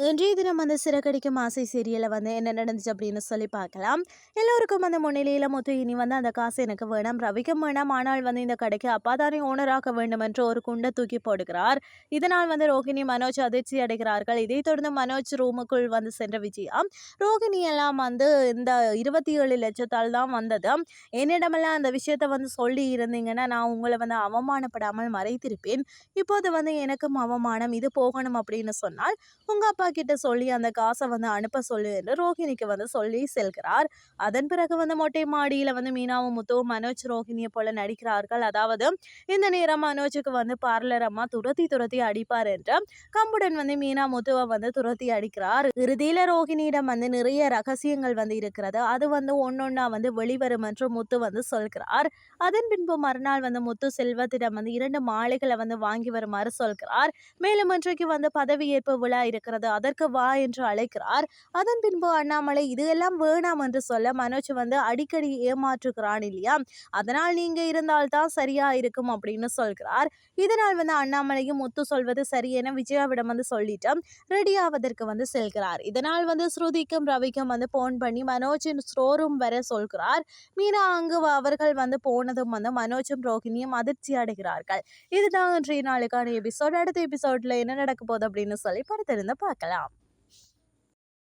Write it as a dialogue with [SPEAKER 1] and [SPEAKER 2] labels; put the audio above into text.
[SPEAKER 1] இன்றைய தினம் அந்த சிறகடிக்கும் ஆசை சீரியலில் வந்து என்ன நடந்துச்சு அப்படின்னு சொல்லி பார்க்கலாம். எல்லோருக்கும் அந்த முன்னிலையில் முத்து இனி வந்து அந்த காசு எனக்கு வேணாம் ரவிக்கும் வேணாம். ஆனால் வந்து இந்த கடைக்கு அப்பா தானே ஓனராக்க வேண்டும் என்று ஒரு குண்டை தூக்கி போடுகிறார். இதனால் வந்து ரோகிணி மனோஜ் அதிர்ச்சி அடைகிறார்கள். இதைத் தொடர்ந்து மனோஜ் ரூமுக்குள் வந்து சென்ற விஜயா ரோஹிணி எல்லாம் வந்து இந்த இருபத்தி ஏழு லட்சத்தால் தான் வந்தது. என்னிடமெல்லாம் அந்த விஷயத்த வந்து சொல்லி இருந்தீங்கன்னா நான் உங்களை வந்து அவமானப்படாமல் மறைத்திருப்பேன். இப்போது வந்து எனக்கும் அவமானம் இது போகணும் அப்படின்னு சொன்னால் உங்கள் அப்பா கிட்ட சொல்லி அந்த காசை வந்து அனுப்ப சொல்லு என்று ரோஹிணிக்கு வந்து சொல்லி செல்கிறார். அதன் பிறகு வந்து மொட்டை மாடியில் வந்து மீனாவும் முத்துவும் மனோஜ் ரோஹிணியை போல நடிக்கிறார்கள். அதாவது இந்த நேரம் மனோஜுக்கு வந்து பார்லர் அம்மா துரத்தி துரத்தி அடிப்பார் என்று கம்புடன் வந்து மீனா முத்துவை வந்து துரத்தி அடிக்கிறார். இறுதியில ரோஹிணியிடம் வந்து நிறைய ரகசியங்கள் வந்து இருக்கிறது. அது வந்து ஒன்னொன்னா வந்து வெளிவரும் என்று முத்து வந்து சொல்கிறார். அதன் பின்பு மறுநாள் வந்து முத்து செல்வத்திடம் வந்து இரண்டு மாலைகளை வந்து வாங்கி வருமாறு சொல்கிறார். மேலும் இன்றைக்கு வந்து பதவியேற்பு விழா இருக்கிறது. அதற்கு வா என்று அழைக்கிறார். அதன் பின்பு அண்ணாமலை இது எல்லாம் வேணாம் என்று சொல்ல மனோஜ் வந்து அடிக்கடி ஏமாற்றுகிறான் இல்லையா? அதனால் நீங்க இருந்தால்தான் சரியா இருக்கும் அப்படின்னு சொல்கிறார். இதனால் வந்து அண்ணாமலையும் முத்து சொல்வது சரி என விஜயாவிடம் வந்து சொல்லிட்டு ரெடி ஆவதற்கு வந்து செல்கிறார். இதனால் வந்து ஸ்ருதிக்கும் ரவிக்கும் வந்து போன் பண்ணி மனோஜின் ஸ்டோரூம் வர சொல்கிறார். மீனா அங்கு அவர்கள் வந்து போனதும் வந்து மனோஜும் ரோகிணியும் அதிர்ச்சி அடைகிறார்கள். இதுதான் இன்றைய நாளுக்கான எபிசோட் அடுத்த எபிசோட்ல என்ன நடக்க போகுது அப்படின்னு சொல்லி படத்திலிருந்து பார்க்கலாம். সালাম